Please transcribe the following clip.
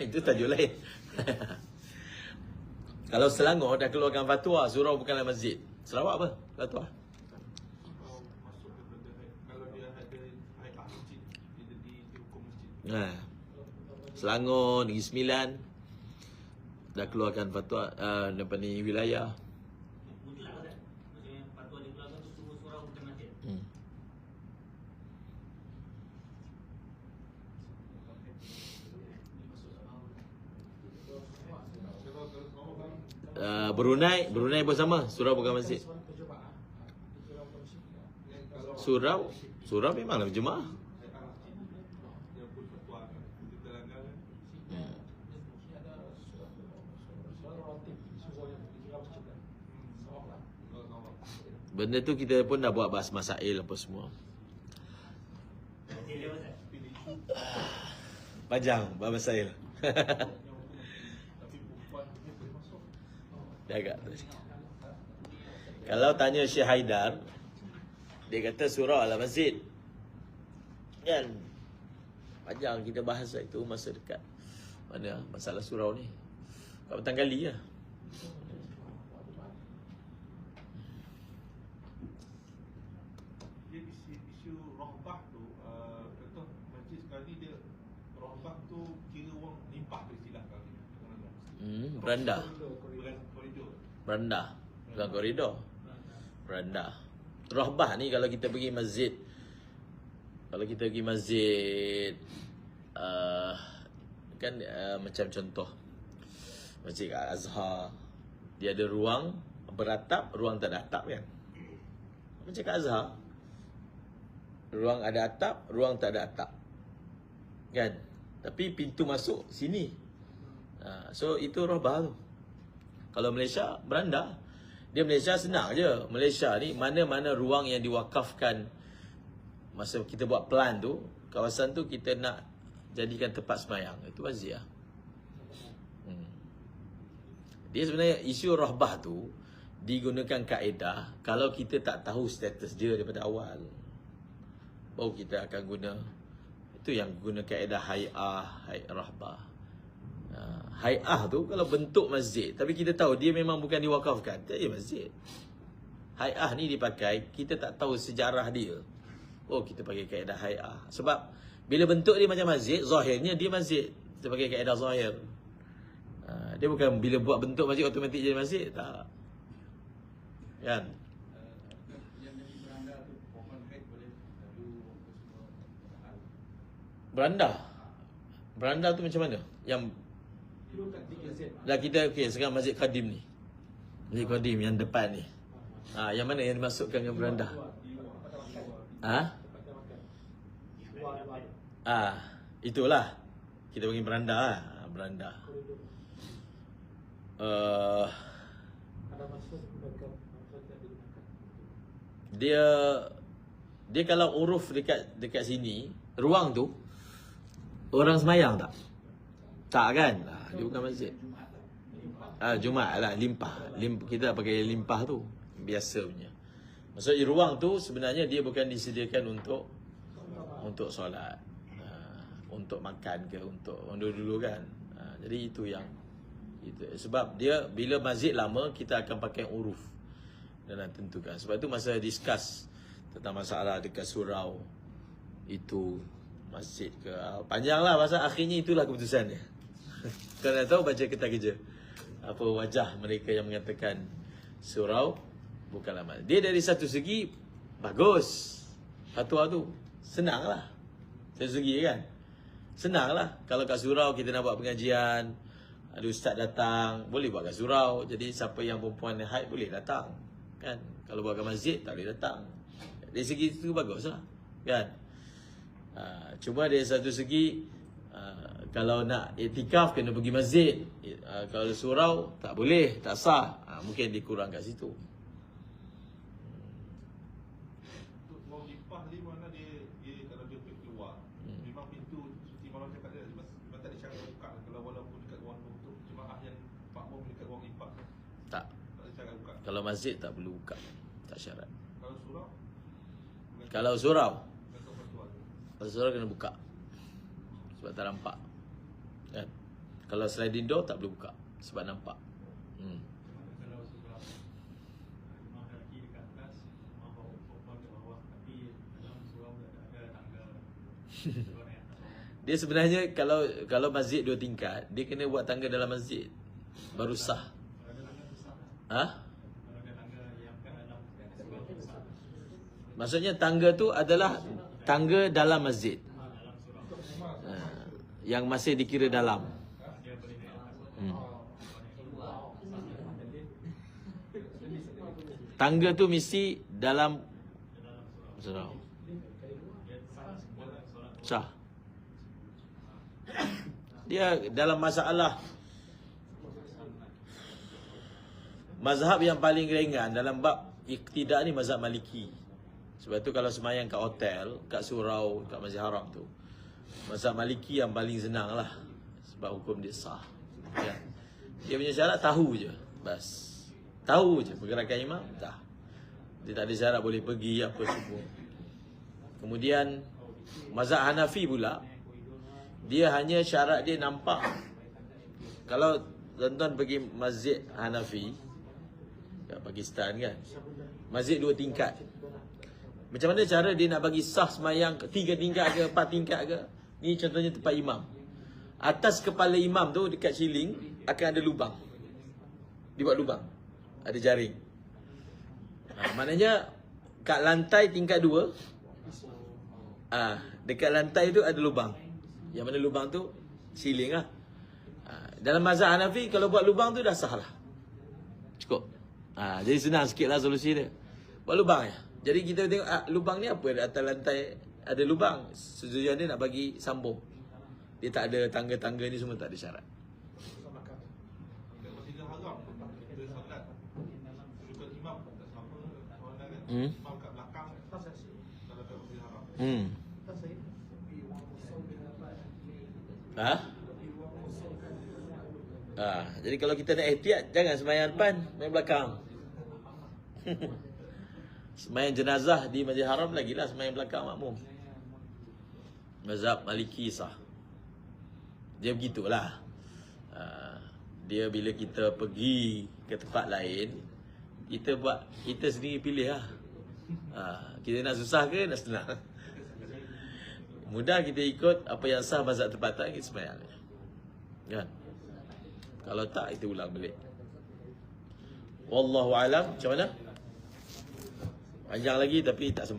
Itu tajuk lain. Kalau Selangor dah keluarkan fatwa surau bukanlah masjid. Sarawak apa? Fatwa. Ha. Selangor, Negeri Sembilan dah keluarkan fatwa uh, daripada ni wilayah. Mutlak kan? Maksudnya fatwa dikeluarkan tu semua surau bukan masjid. Hmm. Kalau kalau orang Uh, Brunei, Brunei pun sama, surau bukan masjid. Surau, surau memanglah berjemaah. Hmm. Benda tu kita pun dah buat bahas masail apa semua. Ustaz. Panjang bahas masail. tapi perempuan dia boleh masuk. Tu sikit. Kalau tanya Syekh Haidar, dia kata surau ala masjid. Kan? Panjang kita bahas itu masa dekat. Mana masalah surau ni. Kat petang kali lah. Dia isu, isu rohbah tu, uh, contoh masjid sekarang ni dia rohbah tu kira orang limpah tu istilah sekarang ni. Kadang-kadang. Hmm, beranda. Beranda. Dalam koridor. Beranda. Rohbah ni kalau kita pergi masjid kalau kita pergi masjid uh, kan uh, macam contoh Masjid Al-Azhar dia ada ruang beratap, ruang tak ada atap kan. Macam kat Azhar ruang ada atap, ruang tak ada atap. Kan? Tapi pintu masuk sini. Ha, so itu rohbah tu. Kalau Malaysia beranda. Dia Malaysia senang je. Malaysia ni mana-mana ruang yang diwakafkan masa kita buat plan tu, kawasan tu kita nak jadikan tempat semayang. Itu waziah. Hmm. Dia sebenarnya isu rahbah tu digunakan kaedah kalau kita tak tahu status dia daripada awal. Baru kita akan guna itu yang guna kaedah hay'ah, hay rahbah. Uh, hay'ah tu kalau bentuk masjid tapi kita tahu dia memang bukan diwakafkan, ya masjid. Hay'ah ni dipakai kita tak tahu sejarah dia. Oh kita pakai kaedah hay'ah. Sebab bila bentuk dia macam masjid, zahirnya dia masjid. Kita pakai kaedah zahir. Uh, dia bukan bila buat bentuk masjid automatik jadi masjid, tak. Kan? Beranda. Beranda tu macam mana? Yang Itu kan tiga set. Dah kita okey sekarang Masjid Qadim ni. Masjid Qadim yang depan ni. Ha, yang mana yang dimasukkan dengan beranda? Ha? Ah, itulah. Kita panggil beranda lah. Ha, beranda. Uh, dia dia kalau uruf dekat dekat sini, ruang tu orang semayang tak? Tak kan? Ah, dia bukan masjid. Ah, Jumaat lah, limpah. Lim, kita pakai limpah tu. Biasa punya. Maksudnya ruang tu sebenarnya dia bukan disediakan untuk untuk solat. Ah, untuk makan ke, untuk undur dulu kan. Ah, jadi itu yang itu. Sebab dia bila masjid lama kita akan pakai uruf dan tentukan. Sebab itu masa discuss tentang masalah dekat surau itu masjid ke ah, panjang lah pasal akhirnya itulah keputusan dia. Kau nak tahu baca kitab kerja apa wajah mereka yang mengatakan surau bukanlah masjid. Dia dari satu segi bagus. Fatwa tu senang lah. Satu segi kan. Senang lah. Kalau kat surau kita nak buat pengajian, ada ustaz datang, boleh buat kat surau. Jadi siapa yang perempuan yang haid boleh datang. Kan? Kalau buat kat masjid tak boleh datang. Dari segi itu bagus lah. Kan? Ha, cuma dari satu segi uh, kalau nak iktikaf kena pergi masjid. Uh, kalau surau tak boleh, tak sah. Ha, mungkin dikurang kat situ. Kalau tak ada ada masjid tak perlu buka. Tak syarat. Kalau surau Kalau surau, kalau surau kena buka. Sebab tak nampak. Kan? Kalau sliding door tak boleh buka sebab nampak. Hmm. Dia sebenarnya kalau kalau masjid dua tingkat, dia kena buat tangga dalam masjid. Baru sah. Ha? Maksudnya tangga tu adalah tangga dalam masjid. Yang masih dikira dalam. Hmm. Tangga tu mesti dalam surau Sah. Dia dalam masalah mazhab yang paling ringan dalam bab iktidak ni mazhab Maliki. Sebab tu kalau semayang kat hotel, kat surau, kat Masjid Haram tu, mazhab Maliki yang paling senang lah. Sebab hukum dia sah. Ya. Dia punya syarat tahu je. Bas. Tahu je pergerakan imam, dah. Dia tak ada syarat boleh pergi apa semua. Kemudian mazhab Hanafi pula dia hanya syarat dia nampak. Kalau tuan-tuan pergi masjid Hanafi kat Pakistan kan. Masjid dua tingkat. Macam mana cara dia nak bagi sah semayang tiga tingkat ke empat tingkat ke? Ni contohnya tempat imam. Atas kepala imam tu dekat ceiling akan ada lubang. Dia buat lubang. Ada jaring. Ha, maknanya kat lantai tingkat dua Ah, dekat lantai tu ada lubang. Yang mana lubang tu ceiling lah. Ah, dalam mazhab Hanafi kalau buat lubang tu dah sah lah. Cukup. Ah, jadi senang sikit lah solusi dia. Buat lubang ya. Jadi kita tengok ah, lubang ni apa di atas lantai ada lubang. Tujuan dia nak bagi sambung. Dia tak ada tangga-tangga ni semua tak ada syarat. Hmm. Hmm. Ha? Ha, jadi kalau kita nak ikhtiat jangan sembahyang depan, sembahyang belakang. sembahyang jenazah di Masjid Haram lagi lah sembahyang belakang makmum. Mazhab Maliki sah. Dia begitulah. Ha, dia bila kita pergi ke tempat lain, kita buat kita sendiri pilih lah. Ha, kita nak susah ke nak senang? Mudah kita ikut apa yang sah mazhab tempatan kita sembahyang. Kan? Kalau tak kita ulang balik. Wallahu alam macam mana? Panjang lagi tapi tak sempat.